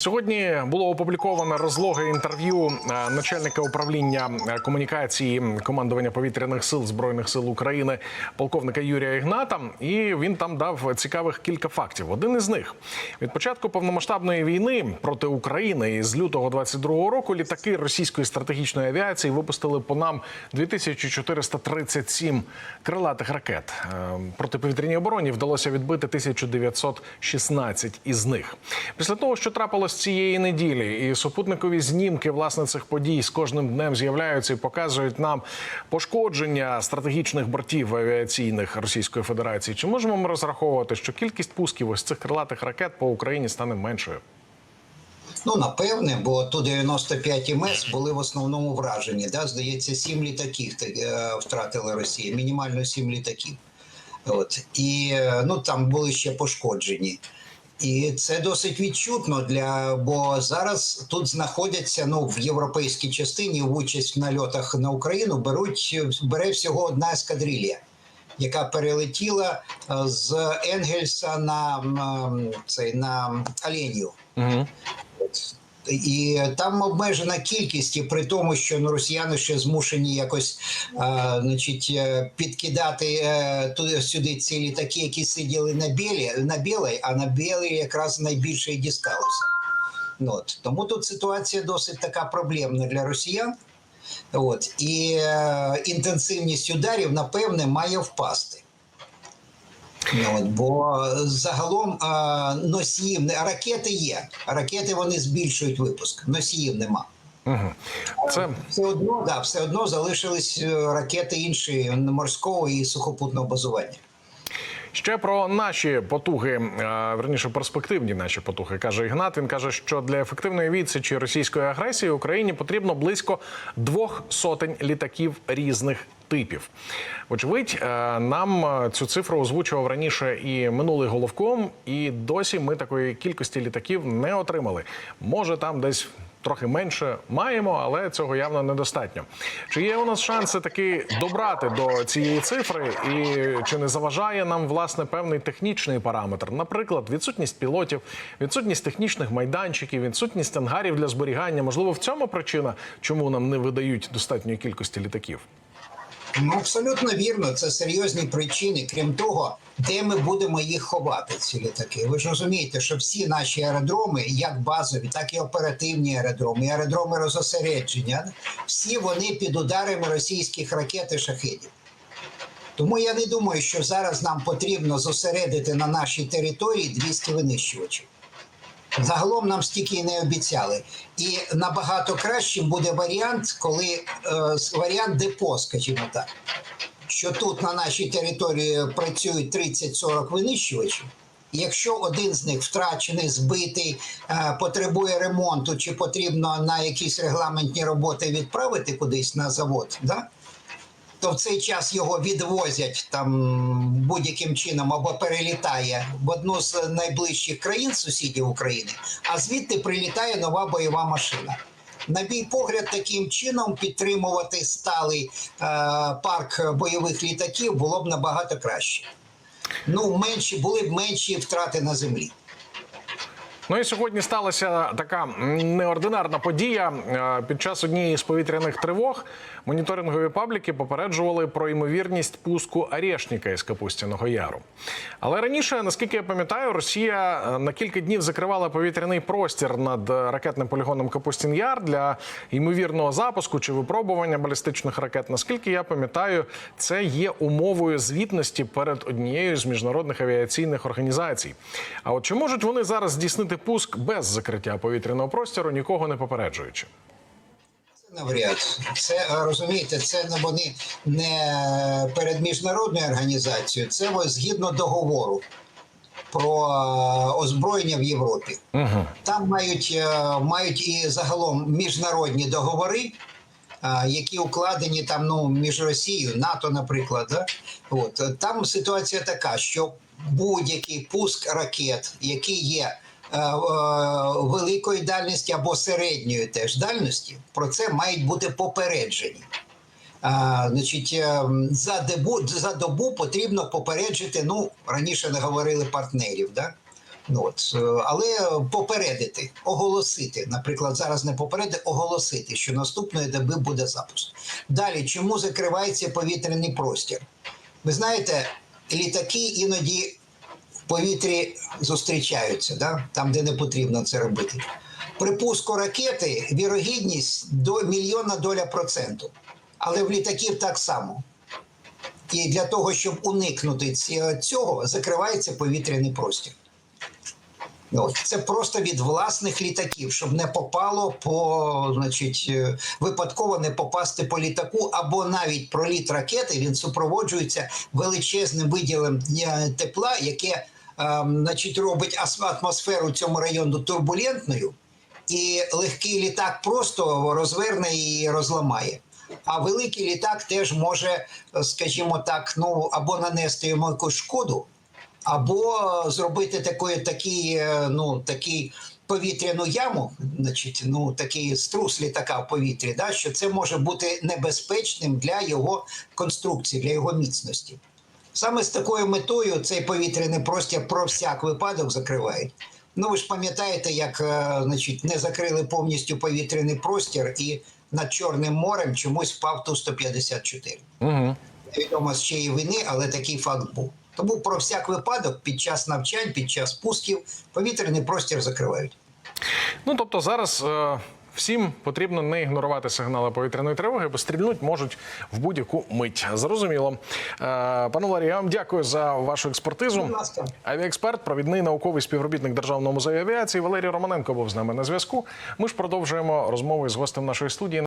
Сьогодні було опубліковано розлоге інтерв'ю е, начальника управління е, комунікації командування повітряних сил збройних сил України, полковника Юрія Ігната. І він там дав цікавих кілька фактів. Один із них від початку повномасштабної війни проти України із лютого 22-го року літаки російської стратегічної авіації випустили по нам 2437 крилатих ракет. Е, Протиповітряній обороні вдалося відбити 1916 із них. Після того, що трапилось цієї неділі, і супутникові знімки власне цих подій з кожним днем з'являються і показують нам пошкодження стратегічних бортів авіаційних Російської Федерації. Чи можемо ми розраховувати, що кількість пусків ось цих крилатих ракет по Україні стане меншою? Ну, напевне, бо ту 95 МС були в основному вражені. Да? Здається, сім літаків е, втратила Росія, мінімально сім літаків. От. І е, ну, там були ще пошкоджені. І це досить відчутно для бо зараз тут знаходяться ну в європейській частині в участь в нальотах на Україну беруть бере всього одна ескадрилья, яка перелетіла е, з Енгельса на цей на Оленів. Угу. І там обмежена кількість, і при тому, що ну, росіяни ще змушені якось а, значить, е, підкидати е, туди сюди ці літаки, які сиділи на білі, на білій, а на білій якраз найбільше і дісталося. Ну, От. Тому тут ситуація досить така проблемна для росіян. От. І е, інтенсивність ударів, напевне, має впасти. Ну, от, бо загалом а, носіїв не ракети є. Ракети вони збільшують випуск. Носіїв нема. Угу. Це Все одно, да, все одно залишились е, ракети інші морського і сухопутного базування. Ще про наші потуги, е, верніше перспективні наші потуги, каже Ігнат. Він каже, що для ефективної відсічі російської агресії Україні потрібно близько двох сотень літаків різних типів. Вочевидь, е, нам е, цю цифру озвучував раніше і минулий головком, і досі ми такої кількості літаків не отримали. Може, там десь. Трохи менше маємо, але цього явно недостатньо. Чи є у нас шанси таки добрати до цієї цифри, і чи не заважає нам власне певний технічний параметр? Наприклад, відсутність пілотів, відсутність технічних майданчиків, відсутність ангарів для зберігання. Можливо, в цьому причина, чому нам не видають достатньої кількості літаків? Ну, абсолютно вірно, це серйозні причини. Крім того, де ми будемо їх ховати, ці літаки. Ви ж розумієте, що всі наші аеродроми, як базові, так і оперативні аеродроми, і аеродроми розосередження, всі вони під ударами російських ракет і шахедів. Тому я не думаю, що зараз нам потрібно зосередити на нашій території 200 винищувачів. Загалом нам стільки і не обіцяли. І набагато кращим буде варіант, коли е, варіант депо, скажімо так, що тут на нашій території працюють 30-40 винищувачів. Якщо один з них втрачений, збитий, е, потребує ремонту, чи потрібно на якісь регламентні роботи відправити кудись на завод, да? То в цей час його відвозять там будь-яким чином або перелітає в одну з найближчих країн сусідів України, а звідти прилітає нова бойова машина. На мій погляд, таким чином підтримувати сталий е, парк бойових літаків було б набагато краще. Ну, менші були б менші втрати на землі. Ну і сьогодні сталася така неординарна подія. Е, Під час однієї з повітряних тривог моніторингові пабліки попереджували про ймовірність пуску Арєшніка із Капустяного Яру. Але раніше, наскільки я пам'ятаю, Росія е, на кілька днів закривала повітряний простір над е, ракетним полігоном Капустін Яр для ймовірного запуску чи випробування балістичних ракет. Наскільки я пам'ятаю, це є умовою звітності перед однією з міжнародних авіаційних організацій. А от чи можуть вони зараз здійснити пуск без закриття повітряного простору, нікого не попереджуючи? Навряд. Це е, розумієте, це не вони не перед міжнародною організацією, це згідно договору про е, озброєння в Європі. Угу. Там мають, е, мають і загалом міжнародні договори. Які укладені там ну між Росією, НАТО, наприклад, да? от там ситуація така, що будь-який пуск ракет, які є великої дальності або середньої теж дальності, про це мають бути попереджені. А, значить, е, за добу, за добу потрібно попереджити. Ну раніше не говорили партнерів, да? Ну, от, е, але попередити, оголосити, наприклад, зараз не попередити, оголосити, що наступної доби буде запуск. Далі, чому закривається повітряний простір? Ви знаєте, літаки іноді повітрі зустрічаються, да? там, де не потрібно це робити. При пуску ракети вірогідність до мільйона доля проценту. Але в літаків так само. І для того, щоб уникнути цього, закривається повітряний простір. Це просто від власних літаків, щоб не попало по, значить, е, випадково не попасти по літаку, або навіть проліт ракети він супроводжується величезним виділом е, тепла, яке значить, робить атмосферу цьому району турбулентною, і легкий літак просто розверне і розламає. А великий літак теж може, скажімо так, ну або нанести йому якусь шкоду, або зробити такий, такий, е, ну, такий повітряну яму, значить, ну, такий струс літака в повітрі, да, що це може бути небезпечним для його конструкції, для його міцності. Саме з такою метою цей повітряний простір про всяк випадок закривають. Ну, ви ж пам'ятаєте, як е, значить, не закрили повністю повітряний простір і над Чорним морем чомусь впав Ту-154 Угу. невідомо з чиєї вини, але такий факт був. Тому про всяк випадок під час навчань, під час пусків повітряний простір закривають. Ну тобто зараз е, всім потрібно не ігнорувати сигнали повітряної тривоги, бо стрільнуть можуть в будь-яку мить. Зрозуміло. Е, пане Ларі, я вам дякую за вашу експертизу. Авіаексперт, провідний науковий співробітник Державного музею авіації Валерій Романенко був з нами на зв'язку. Ми ж продовжуємо розмови з гостем нашої студії.